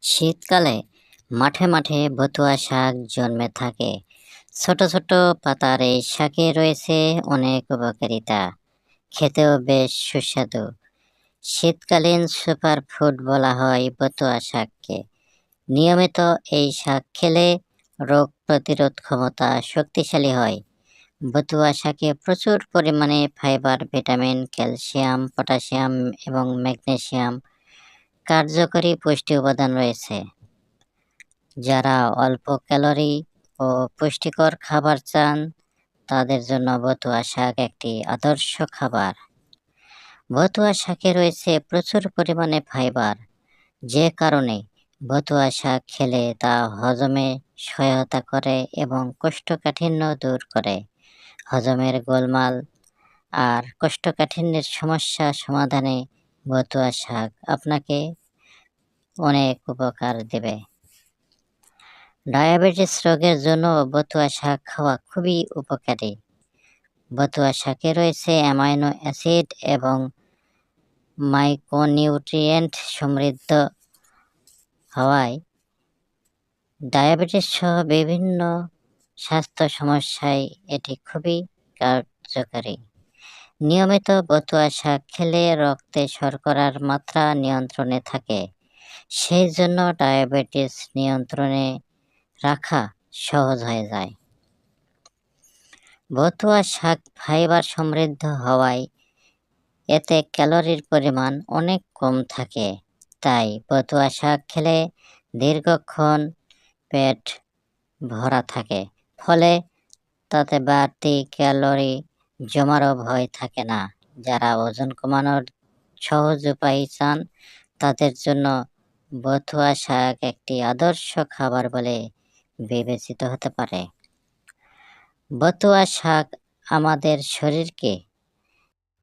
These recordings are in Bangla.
শীতকালে মাঠে মাঠে বতুয়া শাক জন্মে থাকে। ছোট ছোট পাতার এই শাকে রয়েছে অনেক উপকারিতা। খেতেও বেশ সুস্বাদু। শীতকালীন সুপার ফুড বলা হয় বতুয়া শাককে। নিয়মিত এই শাক খেলে রোগ প্রতিরোধ ক্ষমতা শক্তিশালী হয়। বতুয়া শাকে প্রচুর পরিমাণে ফাইবার, ভিটামিন, ক্যালসিয়াম, পটাশিয়াম এবং ম্যাগনেসিয়াম কার্যকরী পুষ্টি উপাদান রয়েছে, যারা অল্প ক্যালোরি ও পুষ্টিকর খাবার চান, তাদের জন্য বতুয়া শাক একটি আদর্শ খাবার। বতুয়া শাকে রয়েছে প্রচুর পরিমাণে ফাইবার, যে কারণে বতুয়া শাক খেলে তা হজমে সহায়তা করে এবং কোষ্ঠকাঠিন্য দূর করে। হজমের গোলমাল আর কোষ্ঠকাঠিন্যের সমস্যা সমাধানে বতুয়া শাক আপনাকে অনেক উপকার দেবে। ডায়াবেটিস রোগের জন্য বতুয়া শাক খাওয়া খুবই উপকারী। বতুয়া শাকে রয়েছে অ্যামাইনো অ্যাসিড এবং মাইক্রোনিউট্রিয়েন্ট সমৃদ্ধ হওয়ায়। ডায়াবেটিস সহ বিভিন্ন স্বাস্থ্য সমস্যায় এটি খুবই কার্যকারী। নিয়মিত বতুয়া শাক খেলে রক্তে শর্করার মাত্রা নিয়ন্ত্রণে থাকে। সেই জন্য ডায়াবেটিস নিয়ন্ত্রণে রাখা সহজ হয়ে যায়। বতুয়া শাক ফাইবার সমৃদ্ধ হওয়ায় এতে ক্যালোরির পরিমাণ অনেক কম থাকে। তাই বতুয়া শাক খেলে দীর্ঘক্ষণ পেট ভরা থাকে। ফলে তাতে বাড়তি ক্যালোরি জমারও ভয় থাকে না। যারা ওজন কমানোর সহজ উপায় চান, তাদের জন্য বথুয়া শাক একটি আদর্শ খাবার বলে বিবেচিত হতে পারে। বথুয়া শাক আমাদের শরীরকে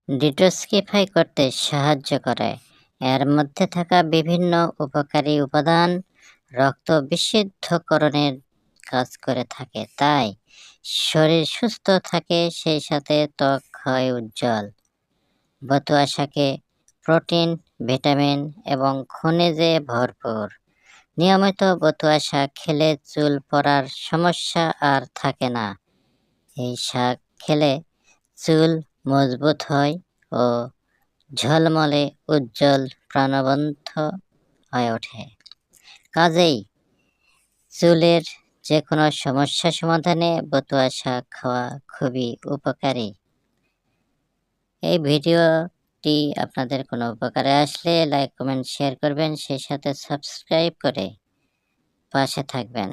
ডিটক্সিফাই করতে সাহায্য করে। এর মধ্যে থাকা বিভিন্ন উপকারী উপাদান রক্ত বিশুদ্ধকরণের কাজ করে থাকে, তাই শরীর সুস্থ থাকে, সেই সাথে ত্বক হয় উজ্জ্বল। বতুয়া শাকে প্রোটিন, ভিটামিন এবং খনিজে ভরপুর। নিয়মিত বতুয়া শাক খেলে চুল পড়ার সমস্যা আর থাকে না। এই শাক খেলে চুল মজবুত হয় ও ঝলমলে উজ্জ্বল প্রাণবন্ত হয়ে ওঠে। কাজেই চুলের যে কোনো সমস্যা সমাধানে বতুয়া শাক খাওয়া খুবই উপকারী। এই ভিডিওটি আপনাদের কোনো উপকারে আসলে লাইক, কমেন্ট, শেয়ার করবেন, সেই সাথে সাবস্ক্রাইব করে পাশে থাকবেন।